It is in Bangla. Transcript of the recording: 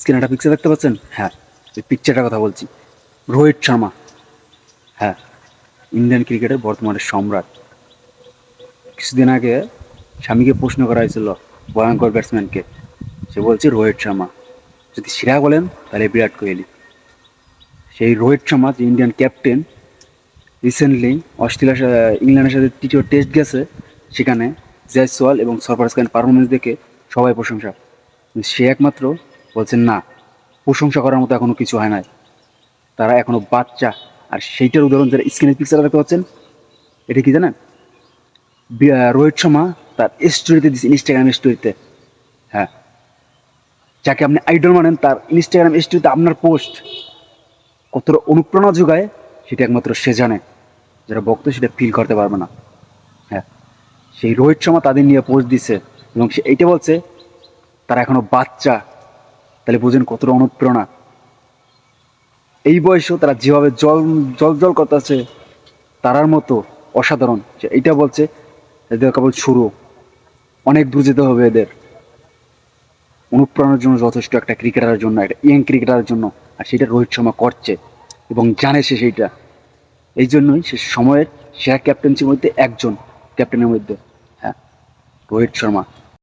স্ক্রিনে একটা পিকচার দেখতে পাচ্ছেন? হ্যাঁ এই পিকচারটার কথা বলছি। রোহিত শর্মা। হ্যাঁ ইন্ডিয়ান ক্রিকেটের বর্তমানে সম্রাট। কিছুদিন আগে স্বামীকে প্রশ্ন করা হয়েছিল ভয়ঙ্কর ব্যাটসম্যানকে সে বলছে, রোহিত শর্মা। যদি সেরা বলেন, তাহলে বিরাট কোহলি। সেই রোহিত শর্মা, যে ইন্ডিয়ান ক্যাপ্টেন রিসেন্টলি অস্ট্রেলিয়ার ইংল্যান্ডের সাথে তৃতীয় টেস্ট গেছে, সেখানে জয়সওয়াল এবং সরফরাজ খানের পারফরমেন্স দেখে সবাই প্রশংসা। সে একমাত্র বলছেন, না, প্রশংসা করার মতো এখনও কিছু হয় নাই। তারা এখনও বাচ্চা, আর সেইটার উদাহরণ যারা স্ক্রিনের পিকচার দেখতে পাচ্ছেন, এটা কি জানেন? রোহিত শর্মা তার স্টোরিতে দিচ্ছে ইনস্টাগ্রাম স্টোরিতে হ্যাঁ। যাকে আপনি আইডল মানেন, তার ইনস্টাগ্রাম স্টোরিতে আপনার পোস্ট কতটা অনুপ্রেরণা যোগায়, সেটা একমাত্র সে জানে। যারা ভক্ত, সেটা ফিল করতে পারবে না। হ্যাঁ। সেই রোহিত শর্মা তাদের নিয়ে পোস্ট দিছে এবং সে এইটা বলছে, তারা এখনও বাচ্চা। তাহলে বুঝেন কতটা অনুপ্রেরণা। এই বয়সেও তারা যেভাবে জল জল জল করতেছে, তারার মতো অসাধারণ। সে এইটা বলছে, এদের কেবল শুরু। অনেক দূর যেতে হবে এদের। অনুপ্রেরণার জন্য যথেষ্ট একটা ক্রিকেটারের জন্য, একটা ইয়াং ক্রিকেটারের জন্য, আর সেটা রোহিত শর্মা করছে এবং জানে সে সেইটা। এই জন্যই সে সময়ের সেরা ক্যাপ্টেন্সির মধ্যে একজন ক্যাপ্টেনের মধ্যে হ্যাঁ রোহিত শর্মা।